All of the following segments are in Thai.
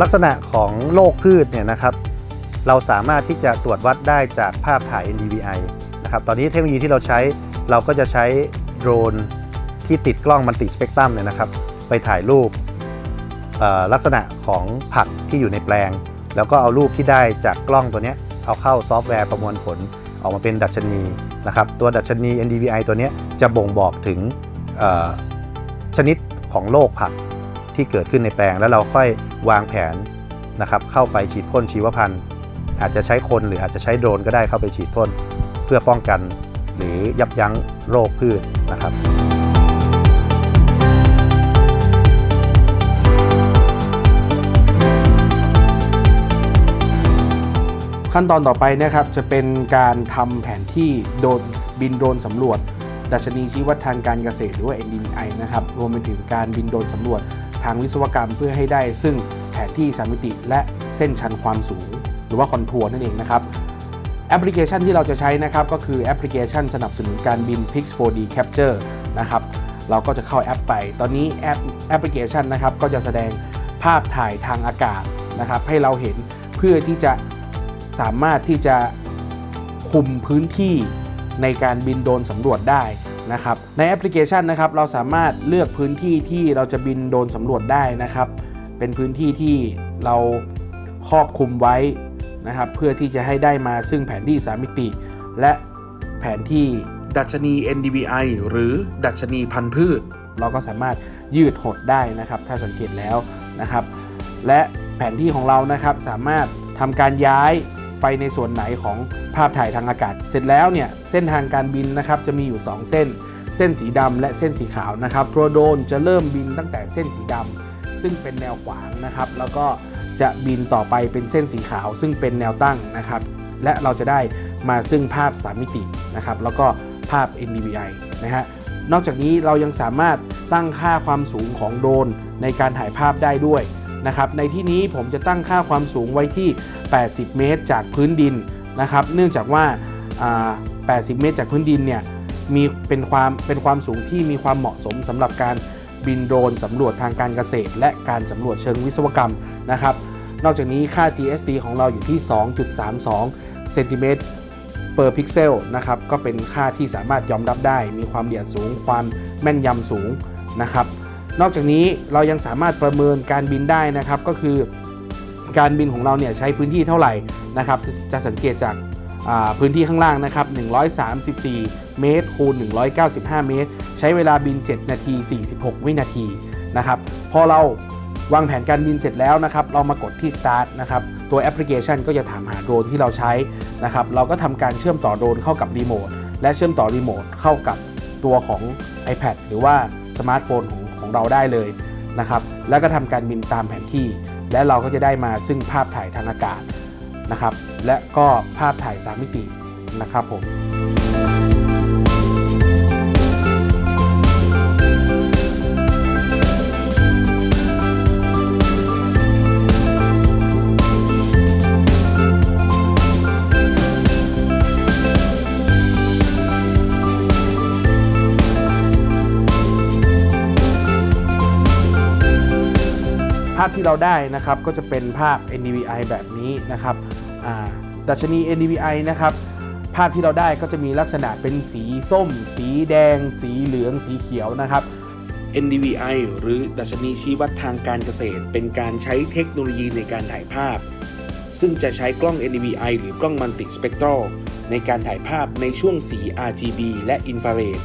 ลักษณะของโรคพืชเนี่ยนะครับ เราสามารถที่จะตรวจวัดได้จากภาพถ่าย NDVI นะครับ ตอนนี้เทคโนโลยีที่เราใช้เราก็จะใช้โดรนที่ติดกล้องมัลติสเปกตรัมเนี่ยนะครับ ไปถ่ายรูปลักษณะของผักที่อยู่ในแปลง แล้วก็เอารูปที่ได้จากกล้องตัวนี้เอาเข้าซอฟต์แวร์ประมวลผลออกมาเป็นดัชนีนะครับตัวดัชนี NDVI ตัวนี้จะบ่งบอกถึงชนิดของโรคผัก ที่เกิดขึ้นในแปลง แล้วเราค่อยวางแผนนะครับเข้าไปฉีดพ่นชีวพันธุ์ อาจจะใช้คนหรืออาจจะใช้โดรนก็ได้เข้าไปฉีดพ่นเพื่อป้องกัน หรือยับยั้งโรคพืชนะครับขั้นตอนต่อไปนะครับจะเป็นการทำแผนที่โดรนบินโดรนสำรวจ ดัชนีชี้วัดทางการเกษตรหรือว่า NDVI นะครับรวมไปถึงการบินโดรนสำรวจ ทางวิศวกรรมเพื่อให้ได้ ซึ่งแผนที่สามมิติและเส้นชันความสูง หรือว่าคอนทัวร์นั่นเองนะครับแอปพลิเคชันที่เราจะใช้นะครับก็คือแอปพลิเคชันสนับสนุนการบิน Pix 4D Capture นะครับเราก็จะเข้าแอปไป ตอนนี้แอปแอปพลิเคชันนะครับก็จะแสดงภาพถ่ายทางอากาศนะครับให้เราเห็นเพื่อที่จะสามารถที่จะคุมพื้นที่ในการบินโดรนสำรวจได้ นะครับในแอปพลิเคชันนะครับเราสามารถเลือกพื้นที่ที่เราจะบินโดรนสำรวจได้นะครับ เป็นพื้นที่ที่เราครอบคลุมไว้นะครับเพื่อที่จะให้ได้มาซึ่งแผนที่3มิติ และแผนที่ดัชนี NDVI หรือดัชนีพันธุ์พืช เราก็สามารถยืดหดได้นะครับ ถ้าสังเกตแล้วนะครับ และแผนที่ของเรานะครับสามารถทำการย้าย ไปในส่วนไหนของภาพถ่ายทางอากาศ เสร็จแล้วเนี่ยเส้นทางการบินนะครับจะมีอยู่ 2 เส้น เส้นสีดำและเส้นสีขาวนะครับตัวโดรนจะเริ่มบินตั้งแต่เส้นสีดำซึ่งเป็นแนวขวางนะครับแล้วก็จะบินต่อไปเป็นเส้นสีขาว ซึ่งเป็นแนวตั้งนะครับและเราจะได้มาซึ่งภาพ 3 มิตินะครับแล้วก็ภาพ NDVI นะฮะนอกจากนี้เรายังสามารถตั้งค่าความสูงของโดรนในการถ่ายภาพได้ด้วย นะครับในที่นี้ผมจะตั้งค่าความสูงไว้ที่ 80 เมตรจากพื้นดินนะครับ เนื่องจากว่า 80 เมตรจากพื้นดินเนี่ยมีเป็นความเป็นความสูงที่มีความเหมาะสมสำหรับการบินโดรนสำรวจทางการเกษตร และการสำรวจเชิงวิศวกรรมนะครับ นอกจากนี้ค่า GSD ของเราอยู่ที่ 2.32 เซนติเมตร per pixel นะครับ ก็เป็นค่าที่สามารถยอมรับได้ มีความละเอียดสูง ความแม่นยำสูงนะครับ นอกจากนี้เรายังสามารถประเมินการบินได้นะครับ ก็คือการบินของเราเนี่ยใช้พื้นที่เท่าไหร่นะครับ จะสังเกตจากพื้นที่ข้างล่างนะครับ 134 เมตรคูณ195 เมตร ใช้เวลาบิน 7 นาที 46 วินาทีนะครับ พอเราวางแผนการบินเสร็จแล้วนะครับ เรามากดที่ start นะครับ ตัวแอปพลิเคชันก็จะถามหาโดรนที่เราใช้นะครับ เราก็ทำการเชื่อมต่อโดรนเข้ากับรีโมท และเชื่อมต่อรีโมทเข้ากับตัวของ iPad หรือว่าสมาร์ทโฟนของ ของเราได้เลยนะครับ แล้วก็ทำการบินตามแผนที่ และเราก็จะได้มาซึ่งภาพถ่ายทางอากาศนะครับ และก็ภาพถ่าย3มิตินะครับผม พที่เราได้นะครับก็จะเป็นภาพ NDVI แบบนี้นะครับอ่าดัชนี NDVI นะครับภาพที่เราได้ก็จะมีลักษณะเป็นสีส้ม สีแดง สีเหลือง สีเขียวนะครับ NDVI หรือดัชนีชี้วัดทางการเกษตร เป็นการใช้เทคโนโลยีในการถ่ายภาพ ซึ่งจะใช้กล้อง NDVI หรือกล้องมัลติสเปกตรัลในการถ่ายภาพในช่วงสี RGB และอินฟราเรด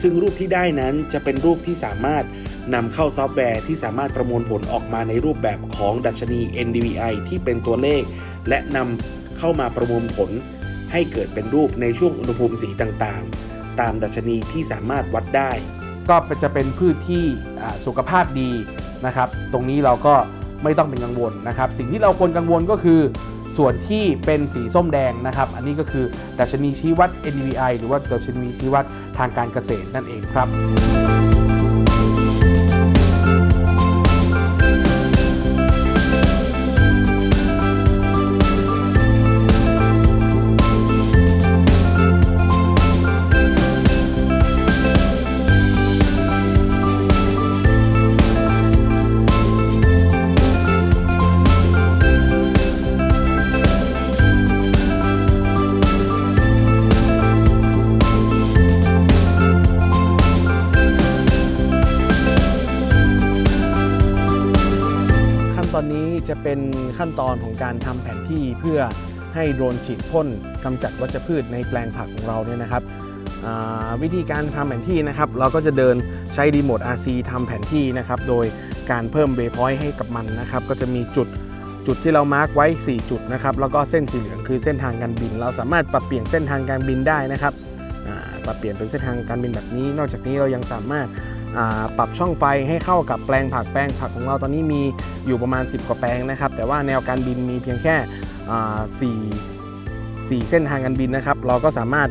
ซึ่งรูปที่ได้นั้นจะเป็นรูปที่สามารถนำเข้าซอฟต์แวร์ที่สามารถประมวลผลออกมาในรูปแบบของดัชนี NDVI ที่เป็นตัวเลข และนำเข้ามาประมวลผล ให้เกิดเป็นรูปในช่วงอุณหภูมิสีต่างๆ ตามดัชนีที่สามารถวัดได้ ก็จะเป็นพืชที่สุขภาพดีนะครับ ตรงนี้เราก็ไม่ต้องเป็นกังวลนะครับ สิ่งที่เราควรกังวลก็คือ ส่วนที่เป็นสีส้มแดงนะครับ อันนี้ก็คือดัชนีชี้วัด NDVI หรือว่าดัชนีชี้วัด ทางการเกษตรนั่นเองครับ จะเป็นขั้นตอนของการทำแผนที่เพื่อให้โดรนฉีดพ่นกำจัดวัชพืชในแปลงผักของเราเนี่ยนะครับวิธีการทำแผนที่นะครับ เราก็จะเดินใช้รีโมท RC ทำแผนที่นะครับ โดยการเพิ่มเบพอยต์ให้กับมันนะครับ ก็จะมีจุดจุดที่เรามาร์กไว้ 4 จุดนะครับ แล้วก็เส้นสีเหลืองคือเส้นทางการบิน เราสามารถปรับเปลี่ยนเส้นทางการบินได้นะครับปรับเปลี่ยนเป็นเส้นทางการบินแบบนี้ นอกจากนี้เรายังสามารถ ปรับช่องไฟให้เข้ากับแปลงผักแปลงผักของเราตอนนี้มีอยู่ประมาณ 10 กว่าแปลงนะครับ แต่ว่าแนวการบินมีเพียงแค่สี่สี่เส้นทางการบินนะครับ เราก็สามารถ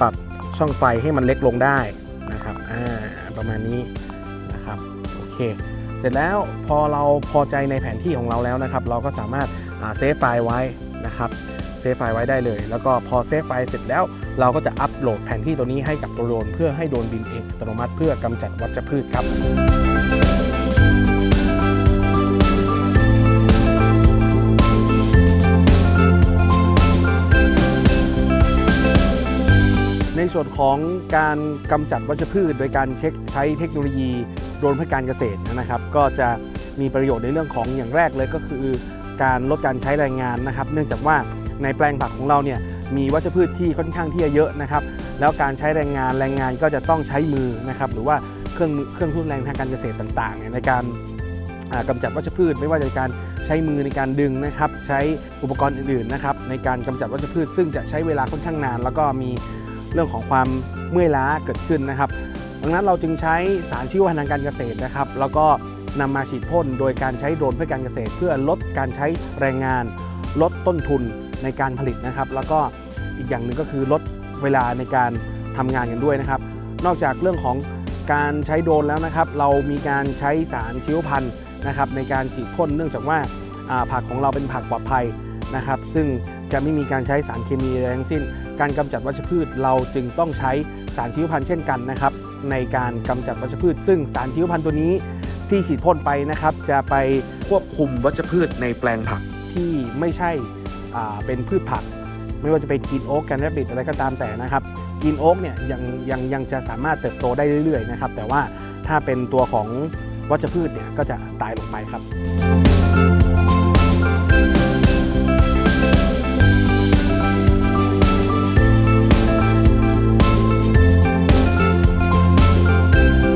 ปรับช่องไฟให้มันเล็กลงได้นะครับประมาณนี้นะครับโอเคเสร็จแล้วพอเราพอใจในแผนที่ของเราแล้วนะครับ เราก็สามารถเซฟไฟล์ไว้นะครับเซฟไฟล์ไว้ได้เลย แล้วก็พอเซฟไฟล์เสร็จแล้ว เราก็จะอัปโหลดแผนที่ตัวนี้ให้กับตัวโดรนเพื่อให้โดรนบินเองอัตโนมัติเพื่อกำจัดวัชพืชครับในส่วนของการกำจัดวัชพืช โดยการเช็คใช้เทคโนโลยีโดรนเพื่อการเกษตรนะครับ ก็จะมีประโยชน์ในเรื่องของอย่างแรกเลยก็คือ การลดการใช้แรงงานนะครับ เนื่องจากว่าในแปลงผักของเราเนี่ย มีวัชพืชที่ค่อนข้างที่จะเยอะนะครับ แล้วการใช้แรงงานแรงงานก็จะต้องใช้มือนะครับ หรือว่าเครื่องมือเครื่องทุนแรงทางการเกษตรต่างๆ ในการอ่ากำจัดวัชพืช ไม่ว่าจะการใช้มือในการดึงนะครับ ใช้อุปกรณ์อื่นๆนะครับ ในการกำจัดวัชพืช ซึ่งจะใช้เวลาค่อนข้างนาน แล้วก็มีเรื่องของความเมื่อยล้าเกิดขึ้นนะครับ ดังนั้นเราจึงใช้สารชีวพันธุ์ทางการเกษตรนะครับ แล้วก็นำมาฉีดพ่นโดยการใช้โดรนเพื่อการเกษตร เพื่อลดการใช้แรงงาน ลดต้นทุนในการผลิตนะครับ แล้วก็ อีกอย่างหนึ่งก็คือลดเวลาในการทำงานกันด้วยนะครับ นอกจากเรื่องของการใช้โดรนแล้วนะครับ เรามีการใช้สารชีวพันธุ์นะครับ ในการฉีดพ่นเนื่องจากว่าผักของเราเป็นผักปลอดภัยนะครับ ซึ่งจะไม่มีการใช้สารเคมีอะไรทั้งสิ้น การกำจัดวัชพืช เราจึงต้องใช้สารชีวพันธุ์เช่นกันนะครับ ในการกำจัดวัชพืช ซึ่งสารชีวพันธุ์ตัวนี้ที่ฉีดพ่นไปนะครับ จะไปควบคุมวัชพืชในแปลงผักที่ไม่ใช่เป็นพืชผัก ไม่ว่าจะเป็นกรีนโอ๊กแกนแรบบิทอะไรก็ตามแต่นะครับกรีนโอ๊กเนี่ยยังยังยังจะสามารถเติบโตได้เรื่อยๆนะครับแต่ว่าถ้าเป็นตัวของวัชพืชเนี่ยก็จะตายลงไปครับ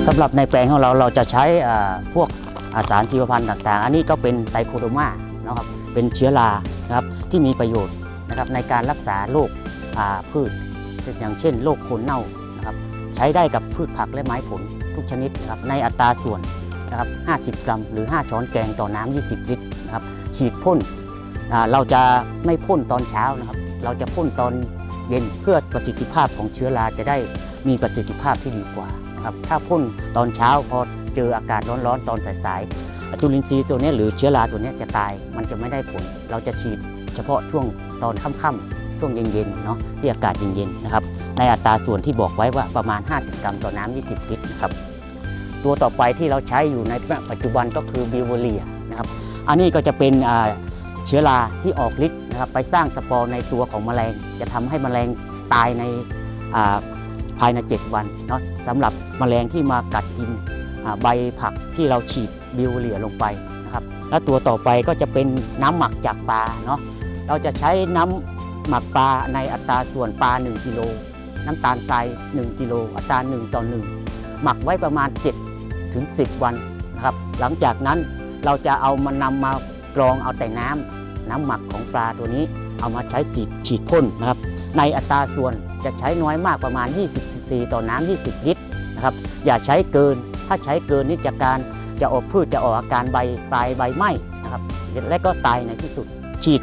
สำหรับในแปลงของเราเราจะใช้พวกอาสารชีวพันธุ์ต่างๆ อันนี้ก็เป็นไตรโคโดมานะครับเป็นเชื้อรานะครับที่มีประโยชน์ นะครับในการรักษาโรคพืช อย่างเช่นโรคโคนเน่านะครับใช้ได้กับพืชผักและไม้ผลทุกชนิดนะครับในอัตราส่วนนะครับ50 กรัม หรือ 5 ช้อนแกงต่อน้ำ20 ลิตรนะครับฉีดพ่นเราจะไม่พ่นตอนเช้านะครับ เราจะพ่นตอนเย็นเพื่อประสิทธิภาพของเชื้อราจะได้มีประสิทธิภาพที่ดีกว่าครับถ้าพ่นตอนเช้าพอเจออากาศร้อนๆ ตอนสายๆจุลินทรีย์ตัวนี้หรือเชื้อราตัวนี้จะตาย มันจะไม่ได้ผล เราจะฉีดเฉพาะช่วง ตอนค่ำๆช่วงเย็นๆเนาะที่อากาศเย็นๆนะครับในอัตราส่วนที่บอกไว้ว่าประมาณ 50 กรัมต่อน้ำ20 ลิตรนะครับตัวต่อไปที่เราใช้อยู่ในปัจจุบันก็คือบิวเวเรียนะครับอันนี้ก็จะเป็นเชื้อราที่ออกฤทธิ์นะครับไปสร้างสปอร์ในตัวของแมลง จะทำให้แมลงตายในาภายใน 7 วันเนาะสำหรับแมลงที่มากัดกินใบผักที่เราฉีดบิวเวเรียลงไปนะครับแล้วตัวต่อไปก็จะเป็นน้ำหมักจากปลาเนาะ เราจะใช้น้ำหมักปลาในอัตราส่วนปลา 1 กิโล น้ำตาลทราย 1 กิโล อัตรา 1 ต่อ 1 หมักไว้ประมาณ 7 ถึง 10 วันนะครับ หลังจากนั้นเราจะเอามานำมากรองเอาแต่น้ำน้ำหมักของปลาตัวนี้ เอามาใช้ฉีดฉีดพ่นนะครับ ในอัตราส่วนจะใช้น้อยมากประมาณ 20ซีซีต่อน้ำ 20 ลิตรนะครับ อย่าใช้เกิน ถ้าใช้เกินนี่จะการจะออกพืชจะออกอาการใบปลายใบไหม้นะครับและก็ตายในที่สุดฉีด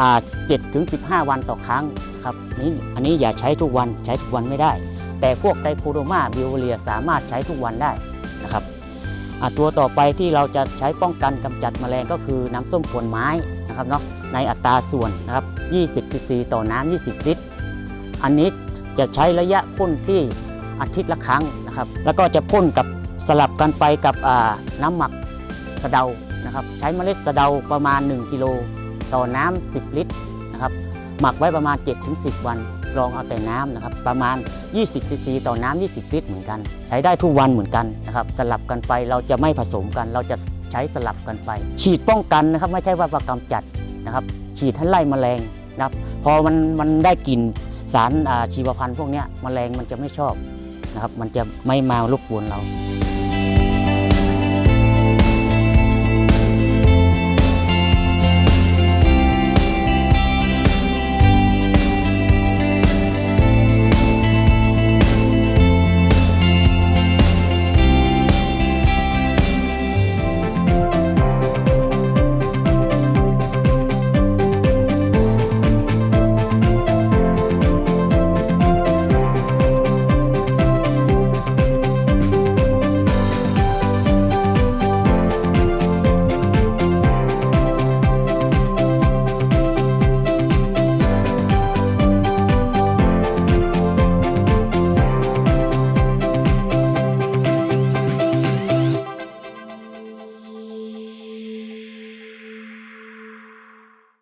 อ่า7ถึง15วันต่อครั้งครับนี่อันนี้อย่าใช้ทุกวันใช้ทุกวันไม่ได้ แต่พวกไตโคโดมาบิวเรียสามารถใช้ทุกวันได้นะครับตัวต่อไปที่เราจะใช้ป้องกันกำจัดแมลงก็คือน้ำส้มผลไม้นะครับเนาะในอัตราส่วนนะครับ20ซีซีต่อน้ำ20 ลิตร อันนี้จะใช้ระยะพ่นที่อาทิตย์ละครั้งนะครับ แล้วก็จะพ่นกับสลับกันไปกับน้ำหมักสะเดานะครับ ใช้เมล็ดสะเดาประมาณ 1 กิโล ต่อน้ำ10 ลิตรนะครับหมักไว้ประมาณ 7-10 วันรองเอาแต่น้ำนะครับประมาณ 20ซีซีต่อน้ำ20 ลิตรเหมือนกัน ใช้ได้ทุกวันเหมือนกันนะครับสลับกันไปเราจะไม่ผสมกัน เราจะใช้สลับกันไป ฉีดป้องกันนะครับไม่ใช่ว่าประกำจัดนะครับฉีดให้ไล่แมลงนะครับพอมันมันได้กลิ่นสารชีวพันธุ์พวกนี้ยแมลงมันจะไม่ชอบนะครับมันจะไม่มารบกวนเรา